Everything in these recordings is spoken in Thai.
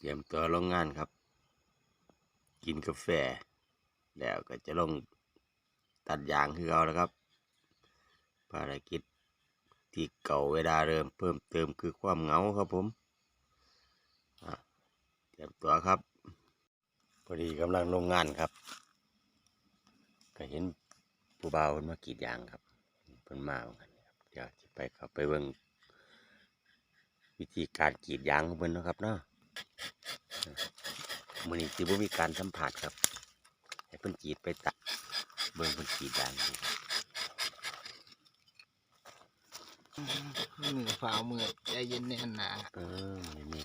เตรียมตัวลงงานครับ กินกาแฟ แล้วก็จะลงตัดยางคือเอาแล้วครับ ภารกิจที่เก่าเวลาเริ่มเพิ่มเติมคือความเหงาครับผมเตรียมตัวครับพอดีกำลังลงงานครับ ก็เห็นผู้บ่าวเพิ่นมากรีดยางครับเพิ่นมาเหมือนกันครับเดี๋ยวจะไปเข้าไปเบิ่งวิธีการกรีดยางของเพิ่นนะครับเนาะ มื้อนี้สิบ่มีการสัมผัสครับให้เพิ่นกรีดไปตัดเบิ่งเพิ่นกรีดยางดูมือฝ่ามือใจเย็นแน่นหนาเออมื้อนี้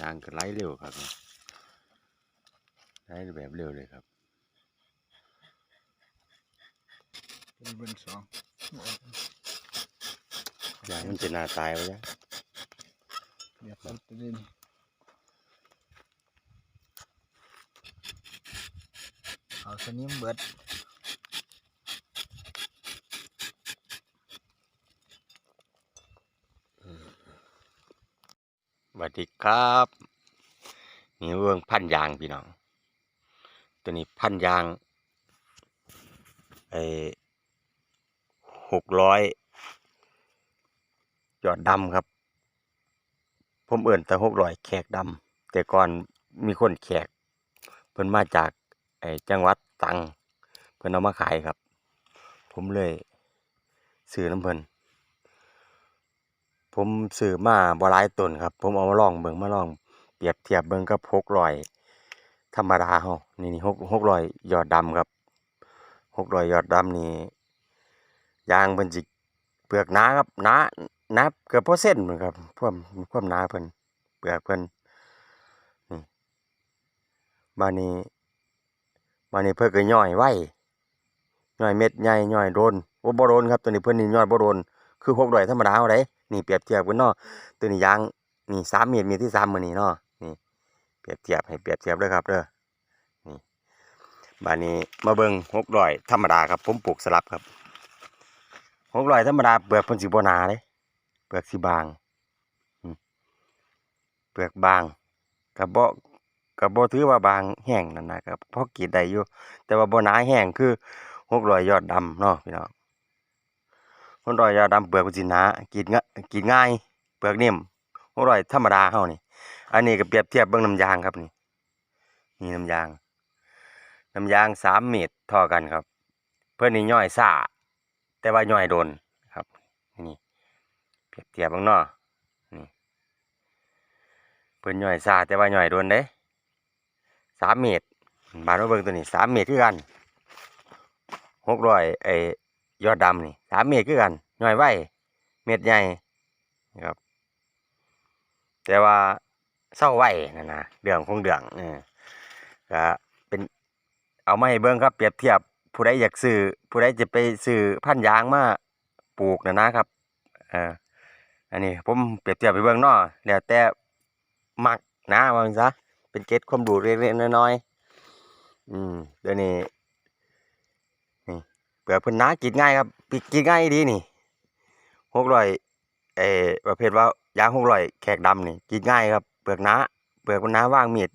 ยางก็ไหลเร็วครับเนี่ยไหลแบบเร็วเลยครับ เป็นเบนสองยางมันจะหนาตายไปแล้วเดี๋ยวเขาจะได้นี่เอาสนิมเบิดสวัสดีครับนี่เรื่องพันยางพี่น้อง ตัวนี้พันยางไอ้ หกร้อยยอดดำครับ ผมเอื่นแต่หกร้อยแขกดำแต่ก่อนมีคนแขก เพิ่นมาจากไอ้จังหวัดตังเพิ่นเอามาขายครับ ผมเลยซื้อน้ำเพิ่นผมซื้อมาบ่หลายต้นครับ ผมเอามาลองเบิ่งมาลองเปรียบเทียบเบิ่งกับ600ธรรมดาเฮานี่นี่6 600ยอดดำครับ600ยอดดำนี่ ยางเพิ่นสิเปลือกหนาครับหนาหนาเกือบเปอเซ็นเหมือนครับความควมหนาเพิ่นเปลือกเพิ่นนี่บานี้บานี้เพิ่นก็ย่อยไว้ย่อยเม็ดใหญ่ย่อยโดนบ่บ่โดนครับตัวนี้เพิ่นนี่ย่อยบ่โดนคือ600ธรรมดาเฮาเด้นี่เปรียบเทียบกันเนาะตัวนี้ยางนี่3เมตรมตรที่3มื้อนี้เนาะนี่เปรียบเทียบให้เปรียบเทียบเด้อครับเด้อนี่บาดนี้มาเบิ่ง600ธรรมดาครับผมปลูกสลับครับ 600ธรรมดาเปลือกเพิ่นสิบ่หนาเด้เปลือกสิบางเปลือกบางก็บ่ก็บ่ถือว่าบางแห้งนั่นนะครับพอกีดได้อยู่ แต่ว่าบ่หนาแห้งคือ600ยยอดดำเนาะพี่น้องคนรอยยาดดำเปลือกสิหนากินง่ายกินง่ายเปลือกนิ่มคนรอยธรรมดาเฮานี่อันนี้ก็เปรียบเทียบเบิ่งน้ำยางครับนี่นี่น้ำยางน้ำยางสามเมตรท่ากันครับ เพื่อนนี่ย่อยซ่า แต่ว่าย่อยโดนครับนี่เปรียบเทียบบิ่งเนาะนี่เพิ่นย่อยซาแต่ว่าย่อยโดนเด้สามเมตรบานมาเบิ่งตัวนี้สามเมตรคือกันหกร้อยไอ้ยอดดำนี่สามเมตรคือกันย่อยไว้เม็ดใหญ่นะครับ แต่ว่าเศร้าไว้นั่นนะเดืองคงเดืองเออก็เป็นเอาไมาให้เบิ่งครับเปรียบเทียบ ผู้ใดอยากซื้อผู้ใดจะไปซื้อพันยางมาปลูกนะนะครับเอออันนี้ผมเปรียบเทียบไปเบิ่งนาะแล้วแต่มักนะว่างซะเป็นเก็ดความรู้เล็กๆน้อยๆอืมเดี๋ยวนี้นี่เปลือกพิ่นหนากินง่ายครับกินง่ายดีนี่หกร้อยเออประเภทว่ายางหกร้อยแขกดำนี่กินง่ายครับเปลือกหนาเปลือกมันหนาว่างมีด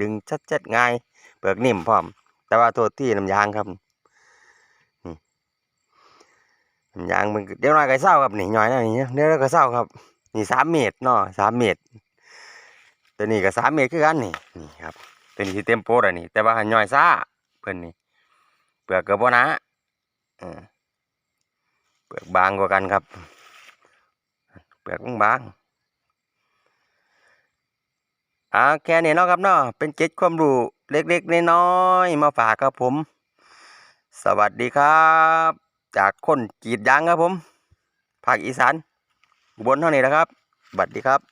ดึงชัดๆง่าย เปลือกนิ่มพร้อม แต่ว่าโทษที่น้ำยางครับนี่น้ำ ยางมันเดี๋ยวหน่อยก็เศร้าครับนี่หน่อยนะนี่เดี๋ยวก็เศร้าครับ นี่สามเมตรเนาะสามเมตรตัวนี้ก็สามเมตรคือกันนี่นี่ครับตัวนี้สิเต็มโพดอันนี้แต่ว่าหันย่อยซ่าเพิ่อนนี่เปลือกก็บ่หนาเออเปลือกบางกว่ากันครับ เปลือกบางอ่าแค่นี้เนาะครับเนาะเป็นเก็ดความรู้เล็กๆน้อยๆมาฝากครับผม สวัสดีครับ จากคนกรีดยางครับผม ภาคอีสานอุบลเท่านี้นะครับสวัสดีครับ